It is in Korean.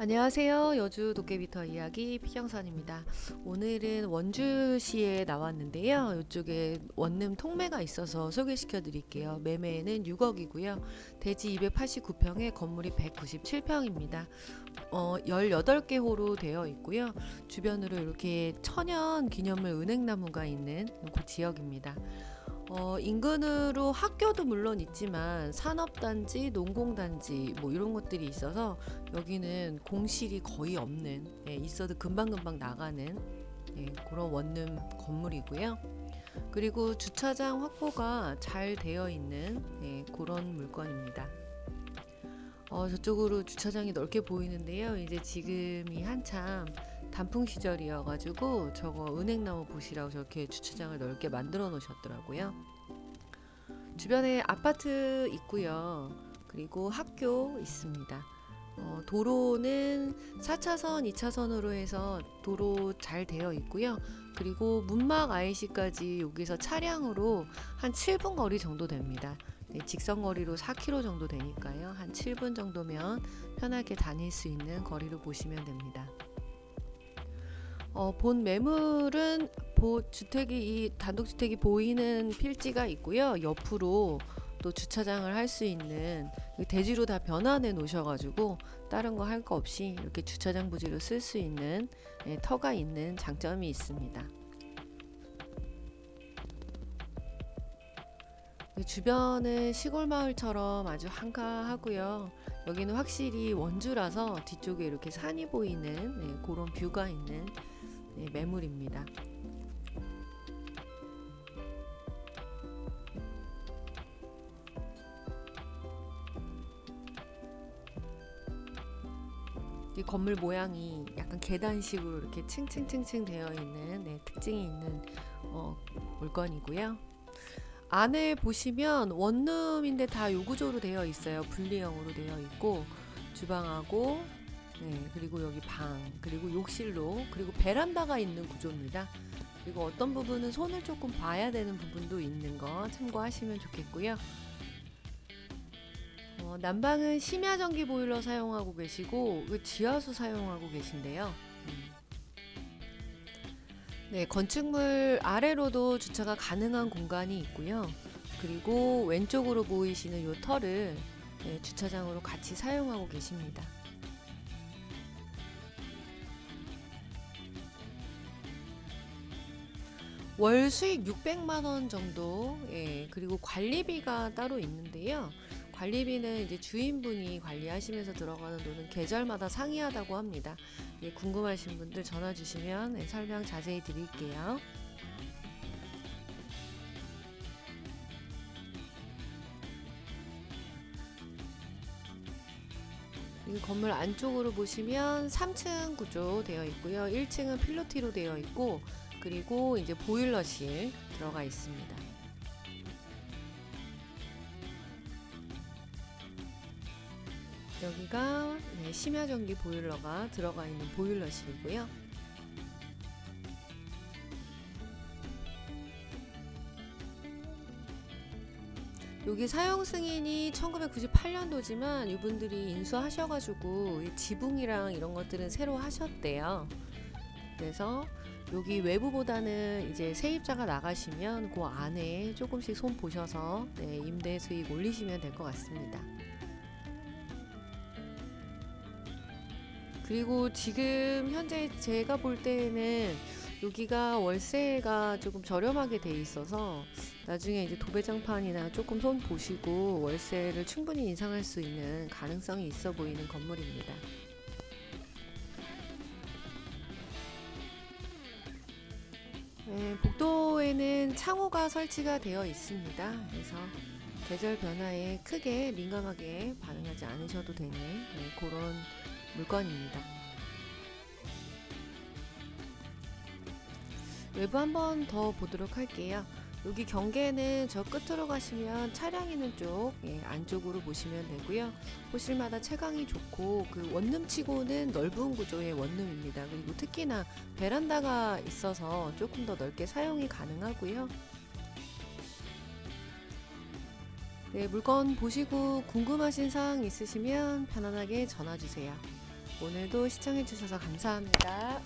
안녕하세요. 여주 도깨비터 이야기 피경선입니다. 오늘은 원주시에 나왔는데요. 이쪽에 원룸 통매가 있어서 소개시켜 드릴게요. 매매는 6억이고요. 대지 289평에 건물이 197평입니다. 어, 18개 호로 되어 있고요. 주변으로 이렇게 천연 기념물 은행나무가 있는 그 지역입니다. 어, 인근으로 학교도 물론 있지만 산업단지, 농공단지 뭐 이런 것들이 있어서 여기는 공실이 거의 없는 예, 있어도 금방금방 나가는 예, 그런 원룸 건물이고요. 그리고 주차장 확보가 잘 되어 있는 예, 그런 물건입니다. 어, 저쪽으로 주차장이 넓게 보이는데요. 이제 지금이 한참 단풍 시절이어가지고 저거 은행나무 보시라고 저렇게 주차장을 넓게 만들어 놓으셨더라고요. 주변에 아파트 있고요. 그리고 학교 있습니다. 어, 도로는 4차선, 2차선으로 해서 도로 잘 되어 있고요. 그리고 문막 IC까지 여기서 차량으로 한 7분 거리 정도 됩니다. 네, 직선 거리로 4km 정도 되니까요. 한 7분 정도면 편하게 다닐 수 있는 거리로 보시면 됩니다. 어, 본 매물은 보, 주택이 이 단독주택이 보이는 필지가 있고요. 옆으로 또 주차장을 할 수 있는 대지로 다 변환해 놓으셔가지고 다른 거 할거 없이 이렇게 주차장 부지로 쓸 수 있는 예, 터가 있는 장점이 있습니다. 이 주변은 시골 마을처럼 아주 한가하고요. 여기는 확실히 원주라서 뒤쪽에 이렇게 산이 보이는 네, 그런 뷰가 있는 네, 매물입니다. 이 건물 모양이 약간 계단식으로 이렇게 층층층층 되어 있는 네, 특징이 있는 어, 물건이고요. 안에 보시면 원룸인데 다 요구조로 되어 있어요. 분리형으로 되어 있고 주방하고 네, 그리고 여기 방, 그리고 욕실로, 그리고 베란다가 있는 구조입니다. 그리고 어떤 부분은 손을 조금 봐야 되는 부분도 있는 거 참고하시면 좋겠고요. 어, 난방은 심야 전기 보일러 사용하고 계시고 그 지하수 사용하고 계신데요. 음. 네, 건축물 아래로도 주차가 가능한 공간이 있고요. 그리고 왼쪽으로 보이시는 요 털을 네, 주차장으로 같이 사용하고 계십니다. 월 수익 600만 원 정도, 예, 그리고 관리비가 따로 있는데요. 관리비는 이제 주인분이 관리하시면서 들어가는 돈은 계절마다 상이하다고 합니다. 예, 궁금하신 분들 전화 주시면 예, 설명 자세히 드릴게요. 이 건물 안쪽으로 보시면 3층 구조 되어 있고요. 1층은 필로티로 되어 있고 그리고 이제 보일러실 들어가 있습니다. 여기가 네, 심야전기 보일러가 들어가 있는 보일러실이고요. 여기 사용 승인이 1998년도지만 이분들이 인수하셔가지고 이 지붕이랑 이런 것들은 새로 하셨대요. 그래서 여기 외부보다는 이제 세입자가 나가시면 그 안에 조금씩 손 보셔서 네, 임대 수익 올리시면 될 것 같습니다. 그리고 지금 현재 제가 볼 때는 여기가 월세가 조금 저렴하게 돼 있어서 나중에 이제 도배장판이나 조금 손 보시고 월세를 충분히 인상할 수 있는 가능성이 있어 보이는 건물입니다. 네, 복도에는 창호가 설치가 되어 있습니다. 그래서 계절 변화에 크게 민감하게 반응하지 않으셔도 되는 네, 그런 물건입니다. 외부 한번 더 보도록 할게요. 여기 경계는 저 끝으로 가시면 차량 있는 쪽 예, 안쪽으로 보시면 되고요. 호실마다 채광이 좋고 그 원룸치고는 넓은 구조의 원룸입니다. 그리고 특히나 베란다가 있어서 조금 더 넓게 사용이 가능하고요. 네, 물건 보시고 궁금하신 사항 있으시면 편안하게 전화 주세요. 오늘도 시청해 주셔서 감사합니다.